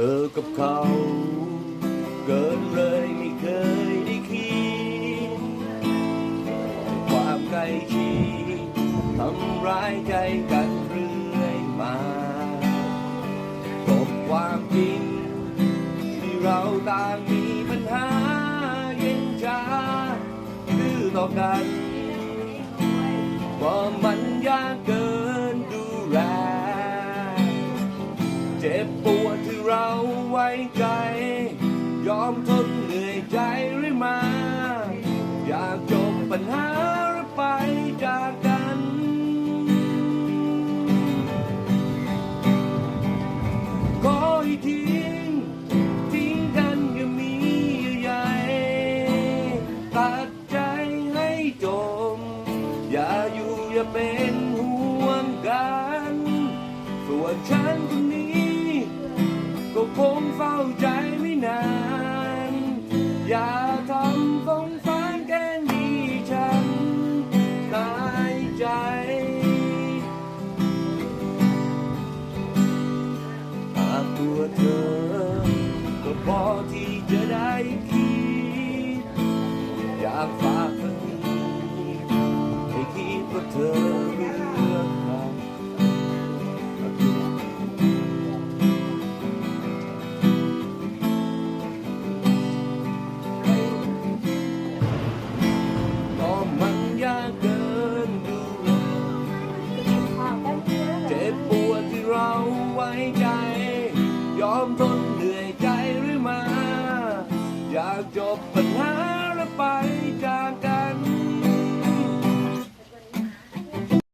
เออกับเขาเกินเลยไม่เคยได้คิดความใกล้ชิดทำร้ายใจกันเรื่อยมาตบความจริงที่เราต่างมีปัญหาเย็นชาดื้อต่อกันว่ามัน เจ็บปวดที่เราไว้ใจ ยอมทนเหนื่อยใจหรือมา อยากจบปัญหาหรือไปจากกัน ขอให้ทิ้งทิ้งกันอย่ามีเยื่อใยตัดใจให้จม อย่าอยู่อย่าเป็นห่วงกัน ส่วนฉันคนนี้ก็คงเฝ้า ใจไม่นาน อย่าทำฟงฟานแกล้งดีฉันตายใจ หากตัวเธอ ก็พอที่จะได้คิด อยาก ไว้ใจยอมทนเหนื่อยใจหรือมา อยากจบปัญหาและไปจากกัน